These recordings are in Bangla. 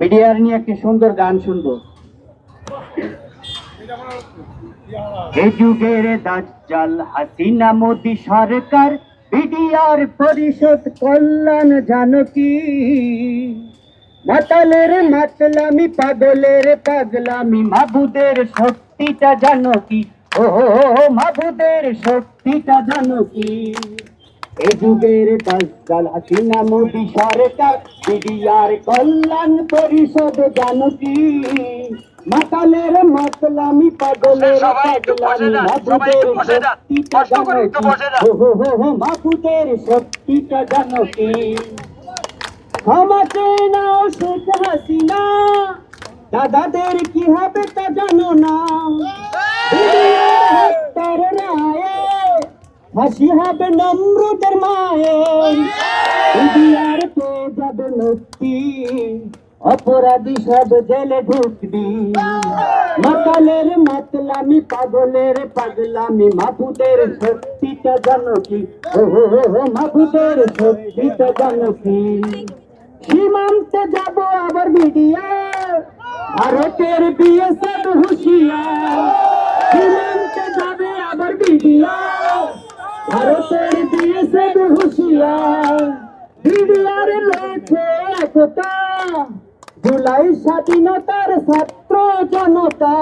বিডিআর নিয়ে একটি সুন্দর গান শুনব। এই যুগের দাজ্জাল হাসিনা মোদি সরকার বিডিআর পরিষদ কল্যাণ জানকী। মাতালের মাতলামি, পাগলের পাগলামি, মাবুদের শক্তিটা জানো কি ও মাবুদের শক্তিটা জানো কি এই যুগের হাসিনা মোদি সরকার বিডিআর কল্যাণ পরিষদ জানো কি মাতালের মাতলামি পাগলের পাগলামি মাবুদের। শক্তিটা জানো কি বসে হো হো হো, মাবুদের শক্তিটা জানো কি ক্ষমাতে নাও শেখ হাসিনা দাদাদের কি হবে তা জানো না। রায়ে হাসি হবে নম্রদের মায়ে। দুনিয়ার পেয়ে যাবে মুক্তি অপরাধী সব জেলে ঢুকবি। মাতালের মাতলামি, পাগলের পাগলামি মাবুদের শক্তিটা জানো কি ও মাবুদের শক্তিটা জানো কি সীমান্তে যাব আবার মিডিয়া। ভারতের বিএসএফ হুঁশিয়ার। সীমান্তে যাবে আবার মিডিয়া। ভারতের বিএসএফ হুঁশিয়ার, বিডিআর রয়েছে একতা। জুলাই স্বাধীনতার ছাত্র জনতা,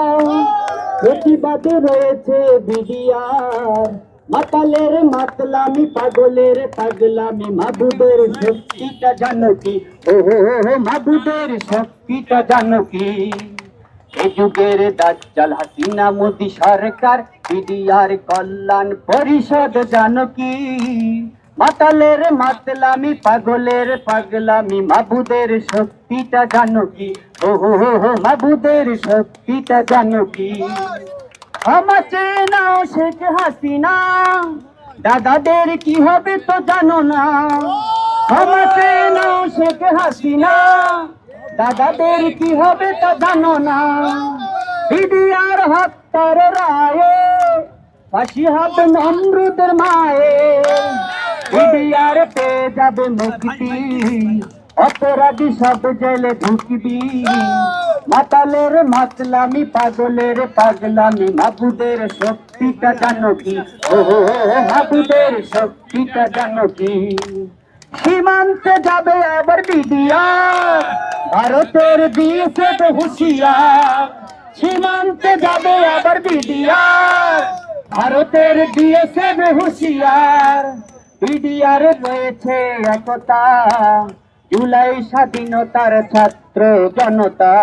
প্রতিবাদে রয়েছে বিডিআর। মাতালের মাতলামি, পাগলের পাগলামি মাবুদের শক্তিটা জানো হো হো মাবুদের শক্তিটা জানো এ যুগের দাজ্জাল হাসিনা মোদি সরকার বিডিআর কল্যাণ পরিষদ জানো কি মাতালের মাতলামি, পাগলের পাগলামি, মাবুদের শক্তিটা জানো কি ও হো হো হো, মাবুদের শক্তিটা জানো কি আমাকে নাও শেখ হাসিনা। দাদাদের কি হবে তো জানো না। আমাকে নাও শেখ হাসিনা। দাদাদের কি হবে তা জানো না। বিডিআর হত্যার রায়ে ফাঁসি হবে অমৃতের মায়ে। বিডিআর পেয়ে যাবে মুক্তি, অপরাধী সব জেলে ঢুকবি। মাতালের মাতলামি, পাগলের পাগলামি, মাবুদের শক্তিটা জানো কি? ও মাবুদের শক্তিটা জানো কি? সীমান্তে যাবে আবার বিডিআর। ভারতের দিয়েছে তো হুঁশিয়ার, সীমান্তে যাবে আবার বিডিআর। ভারতের দিয়েছে তো হুঁশিয়ার, বিডিআর রয়েছে একতা, জুলাই স্বাধীনতার ছাত্র জনতা।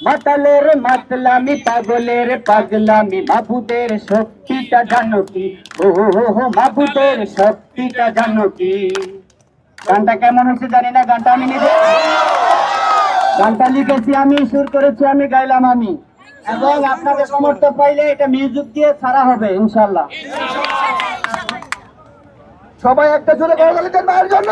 মাতালের মাতলামি, পাগলের পাগলামি, মাবুদের শক্তিটা জানো কি? ও হো মাবুদের শক্তিটা জানো কি? গানটা কেমন হচ্ছে জানি না, গানটা আমি নিজে গানটা লিখেছি আমি, সুর করেছি আমি, গাইলাম আমি। এবং আপনাদের সমর্থন পাইলে এটা মিউজিক দিয়ে ছাড়া হবে ইনশাল্লাহ সবাই একটা জোরে গড়াগড়ি দেন মায়ের জন্য।